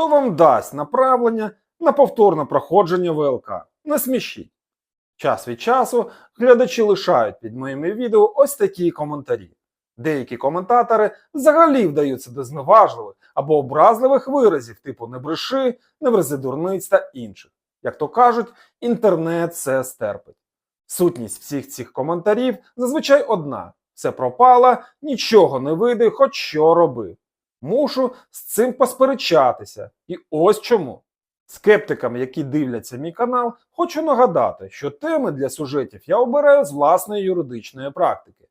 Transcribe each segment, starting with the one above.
Хто вам дасть направлення на повторне проходження ВЛК? Не смішіть. Час від часу глядачі лишають під моїми відео ось такі коментарі. Деякі коментатори взагалі вдаються до зневажливих або образливих виразів, типу не бреши, не врези дурниць та інших. Як то кажуть, інтернет все стерпить. Сутність всіх цих коментарів зазвичай одна: все пропало, нічого не вийде, хоч що роби. Мушу з цим посперечатися. І ось чому. Скептикам, які дивляться мій канал, хочу нагадати, що теми для сюжетів я обираю з власної юридичної практики.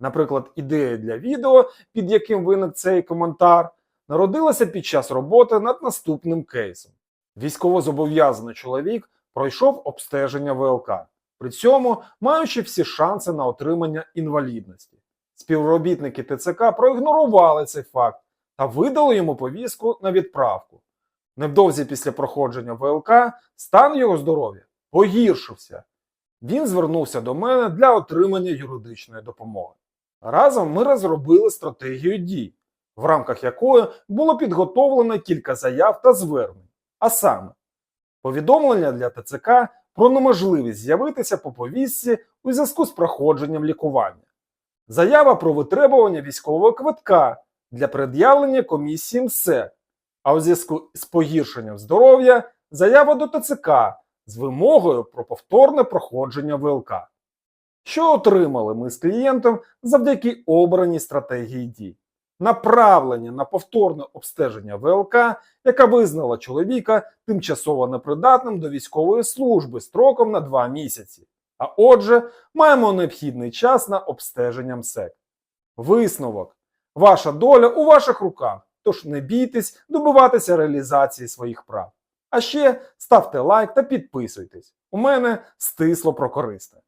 Наприклад, ідея для відео, під яким виник цей коментар, народилася під час роботи над наступним кейсом. Військовозобов'язаний чоловік пройшов обстеження ВЛК, при цьому маючи всі шанси на отримання інвалідності. Співробітники ТЦК проігнорували цей факт та видали йому повістку на відправку. Невдовзі після проходження ВЛК стан його здоров'я погіршився. Він звернувся до мене для отримання юридичної допомоги. Разом ми розробили стратегію дій, в рамках якої було підготовлено кілька заяв та звернень. А саме, повідомлення для ТЦК про неможливість з'явитися по повістці у зв'язку з проходженням лікування, заява про витребування військового квитка для пред'явлення комісії МСЕК, а у зв'язку з погіршенням здоров'я заява до ТЦК з вимогою про повторне проходження ВЛК. Що отримали ми з клієнтом завдяки обраній стратегії дій? Направлення на повторне обстеження ВЛК, яка визнала чоловіка тимчасово непридатним до військової служби строком на 2 місяці. А отже, маємо необхідний час на обстеження МСЕК. Висновок. Ваша доля у ваших руках, тож не бійтесь добиватися реалізації своїх прав. А ще ставте лайк та підписуйтесь. У мене стисло про корисне.